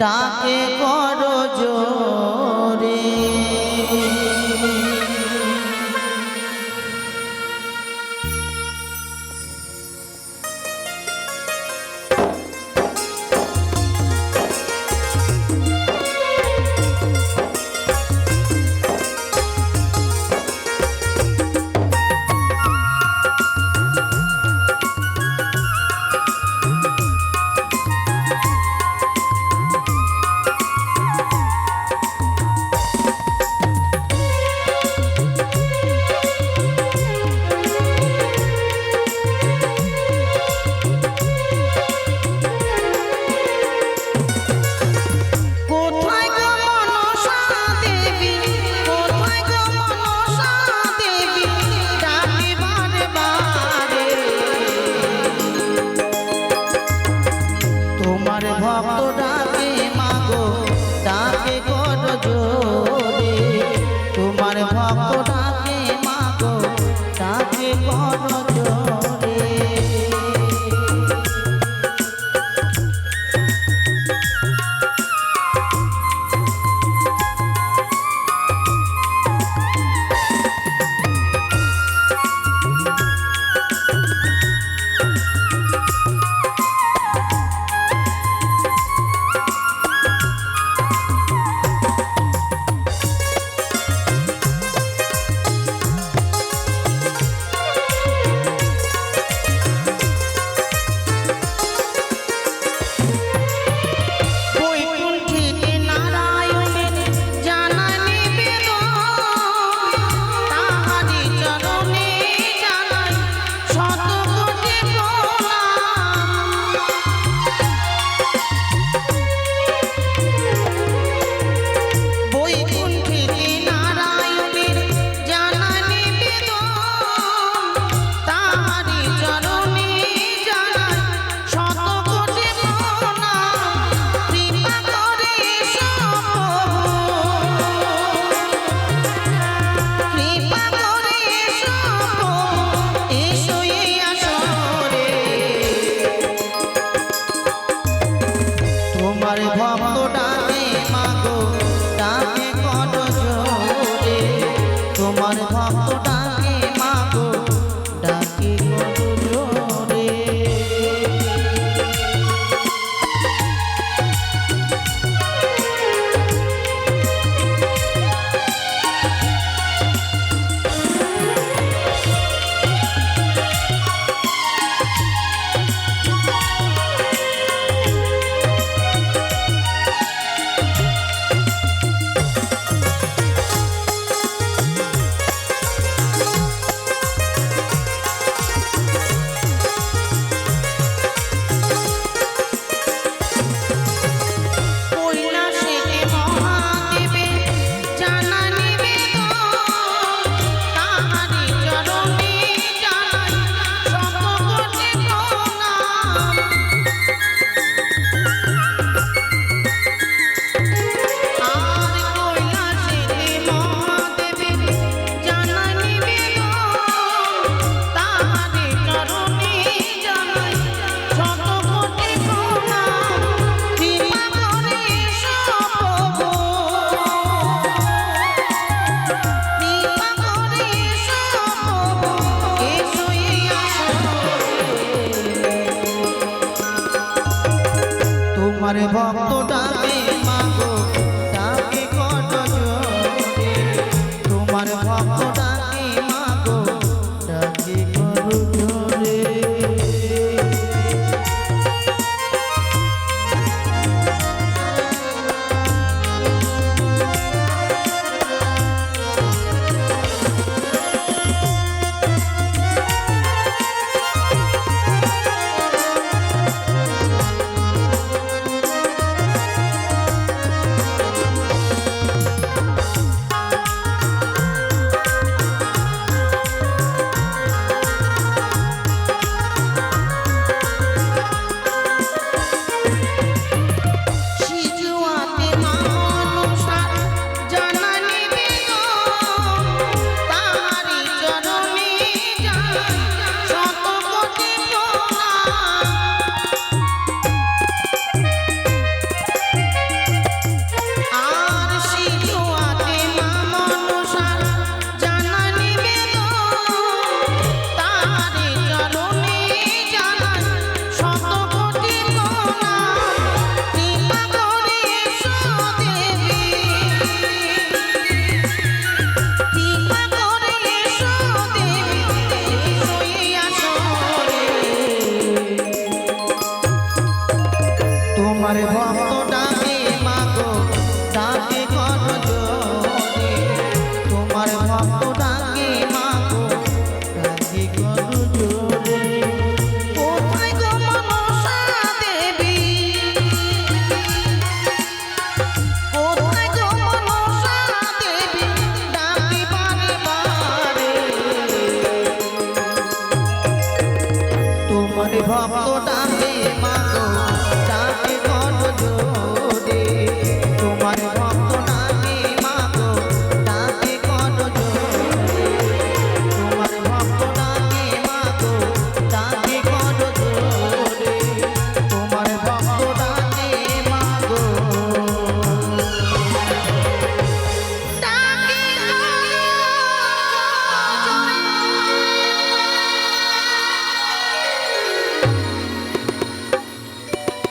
ডাকে করো জো কে গো তোমার ভক্ত তোমার ভক্তটা মা তোমার ভক্ত ডাকে মাগো ডাকে করজনে তোমার ভক্ত ডাকে মাগো ডাকে করজনে কোথায় গো মনসা দেবী? কোথায় গো মনসা দেবী? ডাকি বারে বারে। তোমার ভক্ত ডাকে